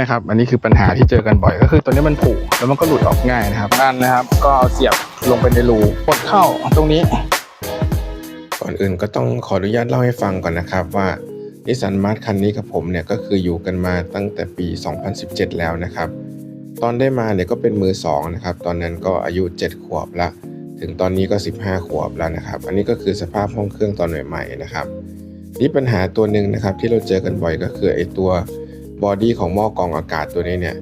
นะครับอันนี้คือปัญหาที่เจอกันบ่อยก็คือตัวนี้มันผุแล้วมันก็หลุดออกง่ายนะครับด้านนะครับ ก็เอาเสียบลงไปในรูกดเข้าตรงนี้ก่อนอื่นก็ต้องขออนุญาตเล่าให้ฟังก่อนนะครับว่านิสสันมาร์ทคันนี้กับผมเนี่ยก็คืออยู่กันมาตั้งแต่ปี 2017 แล้วนะครับ ตอนได้มาเนี่ยก็เป็นมือสองนะครับตอนนั้นก็อายุ 7 ขวบละ ถึงตอนนี้ก็ 15 ขวบแล้วนะครับ อันนี้ก็คือสภาพห้องเครื่องตอนใหม่ๆนะครับนี่ปัญหาตัวหนึ่งนะครับที่เราเจอกันบ่อยก็คือไอตัว บอดี้ของหม้อกรองอากาศตัวนี้เนี่ย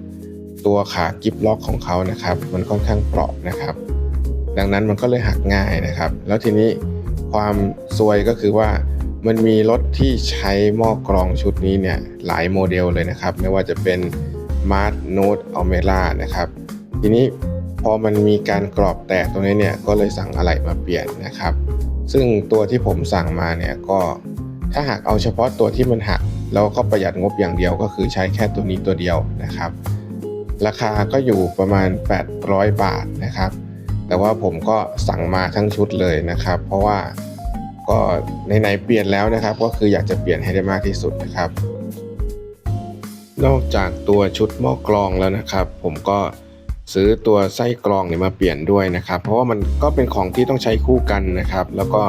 ตัวขากิฟล็อกของเขานะครับ มันค่อนข้างเปราะนะครับ ดังนั้นมันก็เลยหักง่ายนะครับ แล้วทีนี้ความซวยก็คือว่ามันมีรถที่ใช้หม้อกรองชุดนี้เนี่ยหลายโมเดลเลยนะครับ ไม่ว่าจะเป็น Mart Note Almera นะครับ ทีนี้พอมันมีการกรอบแตกตรงนี้เนี่ยก็เลยสั่งอะไหล่มาเปลี่ยนนะครับ ซึ่งตัวที่ผมสั่งมาเนี่ยก็ถ้าหากเอาเฉพาะตัวที่มันหัก แล้วก็ประหยัดงบอย่างเดียวก็คือใช้แค่ตัวนี้ตัวเดียวนะครับ ราคาก็อยู่ประมาณ 800 บาทนะครับ แต่ว่าผมก็สั่งมาทั้งชุดเลยนะครับ เพราะว่าก็ไหนๆเปลี่ยนแล้วนะครับ ก็คืออยากจะเปลี่ยนให้ได้มากที่สุดนะครับ นอกจากตัวชุดหม้อกรองแล้วนะครับ ผมก็ซื้อตัวไส้กรองเนี่ยมาเปลี่ยนด้วยนะครับ เพราะว่ามันก็เป็นของที่ต้องใช้คู่กันนะครับ แล้วก็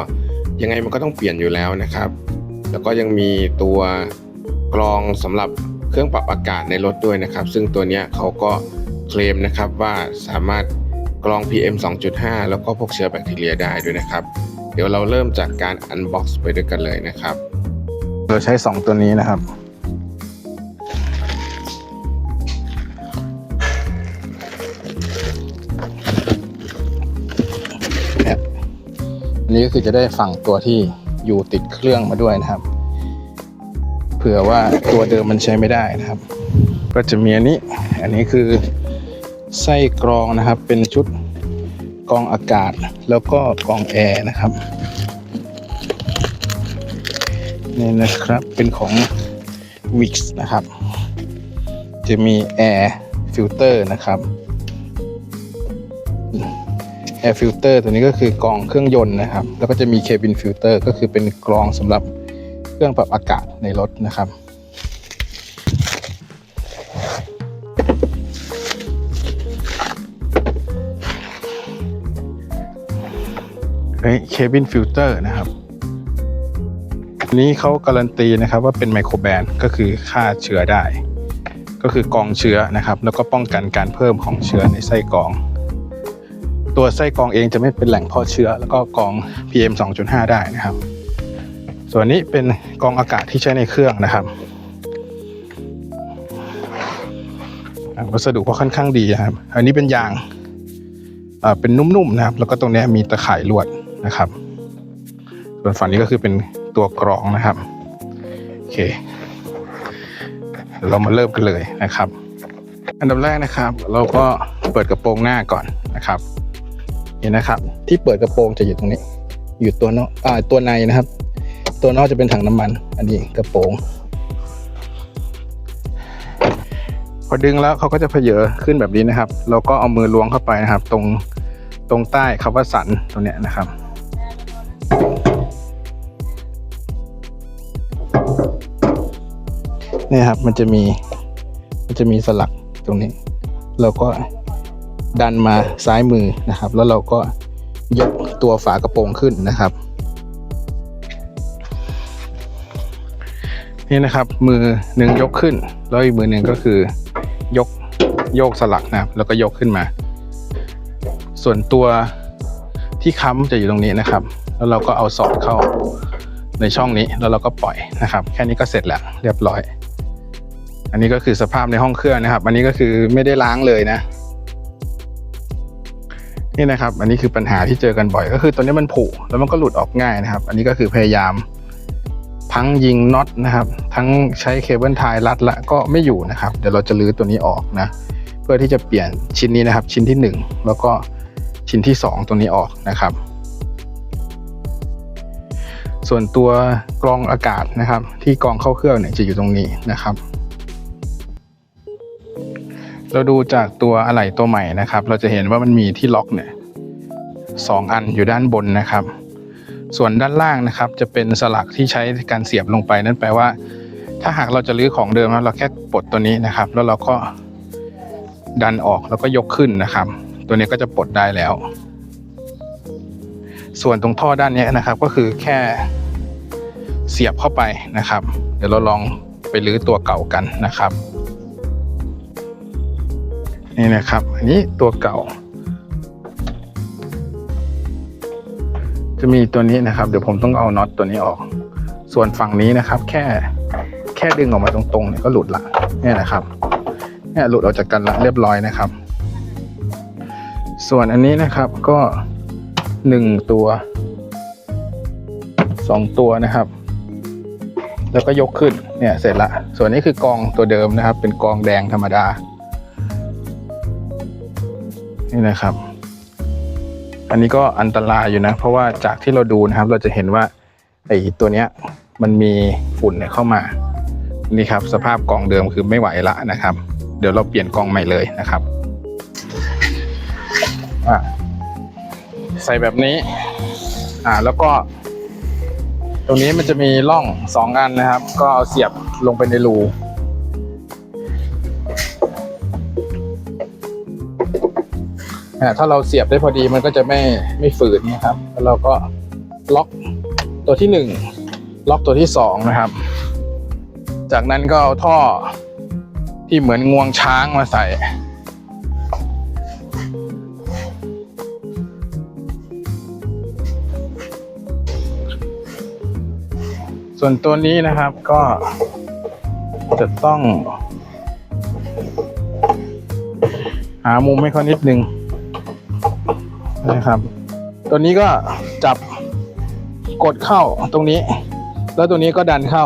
ยังไงมันก็ต้องเปลี่ยนอยู่แล้วนะครับ แล้วก็ยังมีตัว กรองสำหรับเครื่องปรับอากาศในรถด้วยนะครับ ซึ่งตัวนี้เขาก็เคลมนะครับว่าสามารถกรอง PM 2.5 แล้วก็พวกเชื้อแบคทีเรียได้ด้วยนะครับ เดี๋ยวเราเริ่มจากการอันบ็อกซ์ไปด้วยกันเลยนะครับ เราใช้ 2 ตัวนี้นะครับนี่ยอันนี้ก็คือจะได้ฝั่งตัวที่อยู่ติดเครื่องมาด้วยนะครับ เผื่อว่าตัวเดิมมันใช้ไม่ได้นะครับ ก็จะมีอันนี้ อันนี้คือไส้กรองนะครับ เป็นชุดกรองอากาศแล้วก็กรองแอร์นะครับนี่นะครับเป็นของ Wix นะครับ จะมี Air Filter นะครับ Air Filter ตัวนี้ก็คือกรองเครื่องยนต์นะครับ แล้วก็จะมี Cabin Filter ก็คือเป็นกรองสำหรับ เครื่องปรับอากาศในรถนะครับ เฮ้ย Cabin Filter นะครับนนี้เขาการันตีนะครับว่าเป็นไมโครแบนก็คือฆ่าเชื้อได้ ก็คือกองเชื้อนะครับ แล้วก็ป้องกันการเพิ่มของเชื้อในไส้กรอง ตัวไส้กรองเองจะไม่เป็นแหล่งเพาะเชื้อ แล้วก็กอง PM 2.5 ได้นะครับ ส่วนนี้เป็นกองอากาศที่ใช้ในเครื่องนะครับอ่าวัสดุก็ค่อนข้างดีนะครับ อันนี้เป็นยางอ่าเป็นนุ่มๆนะครับ แล้วก็ตรงนี้มีตะข่ายลวดนะครับ ส่วนฝั่งนี้ก็คือเป็นตัวกรองนะครับโอเค เรามาเริ่มกันเลยนะครับ อันดับแรกนะครับ เราก็เปิดกระโปรงหน้าก่อนนะครับเห็นนะครับ ที่เปิดกระโปรงจะอยู่ตรงนี้ อยู่ตัวเนอกอ่าตัวในนะครับ ตัวนอกจะเป็นถังน้ำมัน อันนี้กระโปรงพอดึงแล้วเขาก็จะเพเยอขึ้นแบบนี้นะครับ เราก็เอามือล้วงเข้าไปนะครับ ตรงตรงใต้คำว่าสันตรงเนี้ยนะครับ เนี่ยครับมันจะมีมันจะมีสลักตรงนี้ เราก็ดันมาซ้ายมือนะครับ แล้วเราก็ยกตัวฝากระโปรงขึ้นนะครับ นี่นะครับ มือหนึ่งยกขึ้น แล้วอีกมือหนึ่งก็คือยกโยกสลักนะครับแล้วก็ยกขึ้นมา ส่วนตัวที่ค้ำจะอยู่ตรงนี้นะครับ แล้วเราก็เอาสอดเข้าในช่องนี้แล้วเราก็ปล่อยนะครับ แค่นี้ก็เสร็จแล้วเรียบร้อย อันนี้ก็คือสภาพในห้องเครื่องนะครับ อันนี้ก็คือไม่ได้ล้างเลยนะ นี่นะครับ อันนี้คือปัญหาที่เจอกันบ่อย ก็คือตัวนี้มันผุแล้วมันก็หลุดออกง่ายนะครับ อันนี้ก็คือพยายาม ทั้งยิงน็อตนะครับ ทั้งใช้เคเบิลไทยรัดละก็ไม่อยู่นะครับ เดี๋ยวเราจะลื้อตัวนี้ออกนะ เพื่อที่จะเปลี่ยนชิ้นนี้นะครับ ชิ้นที่หนึ่งแล้วก็ชิ้นที่สองตัวนี้ออกนะครับ ส่วนตัวกรองอากาศนะครับ ที่กรองเข้าเครื่องเนี่ยจะอยู่ตรงนี้นะครับ เราดูจากตัวอะไหล่ตัวใหม่นะครับ เราจะเห็นว่ามันมีที่ล็อกเนี่ยสองอันอยู่ด้านบนนะครับ ส่วนด้านล่างนะครับจะเป็นสลักที่ใช้การเสียบลงไปนั่นแปลว่า ถ้าหากเราจะรื้อของเดิมแล้วเราแค่ปลดตัวนี้นะครับ แล้วเราก็ดันออกแล้วก็ยกขึ้นนะครับ ตัวนี้ก็จะปลดได้แล้ว ส่วนตรงท่อด้านนี้นะครับก็คือแค่เสียบเข้าไปนะครับ เดี๋ยวเราลองไปรื้อตัวเก่ากันนะครับ นี่นะครับ อันนี้ตัวเก่า จะมีตัวนี้นะครับ เดี๋ยวผมต้องเอาน็อตตัวนี้ออก ส่วนฝั่งนี้นะครับ แค่แค่ดึงออกมาตรงๆเนี่ยก็หลุดละเนี่ยนะครับเนี่ยหลุดออกจากกันละเรียบร้อยนะครับ ส่วนอันนี้นะครับก็หนึ่งตัวสองตัวนะครับ แล้วก็ยกขึ้นเนี่ยเสร็จละ ส่วนนี้คือกองตัวเดิมนะครับ เป็นกองแดงธรรมดา นี่นะครับ อันนี้ก็อันตรายอยู่นะ เพราะว่าจากที่เราดูนะครับ เราจะเห็นว่าไอ้ตัวเนี้ยมันมีฝุ่นเนี่ยเข้ามานี่ครับ สภาพกองเดิมคือไม่ไหวละนะครับ เดี๋ยวเราเปลี่ยนกองใหม่เลยนะครับใส่แบบนี้ อ่าแล้วก็ ตรงนี้มันจะมีร่องสองอันนะครับ ก็เอาเสียบลงไปในรู ถ้าเราเสียบได้พอดีมันก็จะไม่ไม่ฝืนนะครับ แล้วเราก็ล็อกตัวที่หนึ่งล็อกตัวที่สองนะครับ จากนั้นก็เอาท่อที่เหมือนงวงช้างมาใส่ส่วนตัวนี้นะครับก็จะต้อง หามุมให้เขานิดนึง นะครับ ตัวนี้ก็จับกดเข้าตรงนี้ แล้วตัวนี้ก็ดันเข้า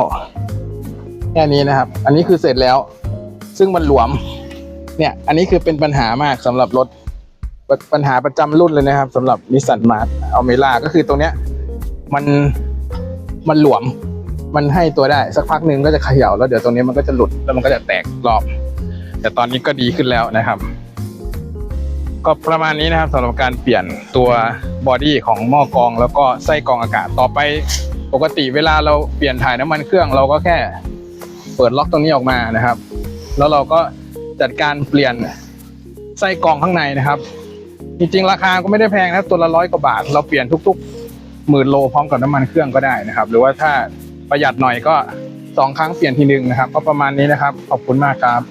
แค่นี้นะครับ อันนี้คือเสร็จแล้ว ซึ่งมันหลวม เนี่ย อันนี้คือเป็นปัญหามากสำหรับรถปปัญหาประจำรุ่นเลยนะครับสำหรับนิสสันมาร์เอาเมล่าก็คือตรงเนี้ยมันมันหลวม มันให้ตัวได้สักพักหนึ่งก็จะเขย่าแล้วเดี๋ยวตรงนี้มันก็จะหลุดแล้วมันก็จะแตกรอบ แต่ตอนนี้ก็ดีขึ้นแล้วนะครับ ก็ประมาณนี้นะครับสำหรับการเปลี่ยนตัวบอดี้ของหม้อกรอง แล้วก็ไส้กรองอากาศต่อไปปกติเวลาเราเปลี่ยนถ่ายน้ำมันเครื่องเราก็แค่เปิดล็อกตรงนี้ออกมานะครับ แล้วเราก็จัดการเปลี่ยนไส้กรองข้างในนะครับ จริงๆ ราคาก็ไม่ได้แพงนะครับตัวละร้อยกว่าบาท เราเปลี่ยนทุกๆหมื่นโลพร้อมกับน้ำมันเครื่องก็ได้นะครับ หรือว่าถ้าประหยัดหน่อยก็สองครั้งเปลี่ยนทีหนึ่งนะครับ ก็ประมาณนี้นะครับ ขอบคุณมากครับ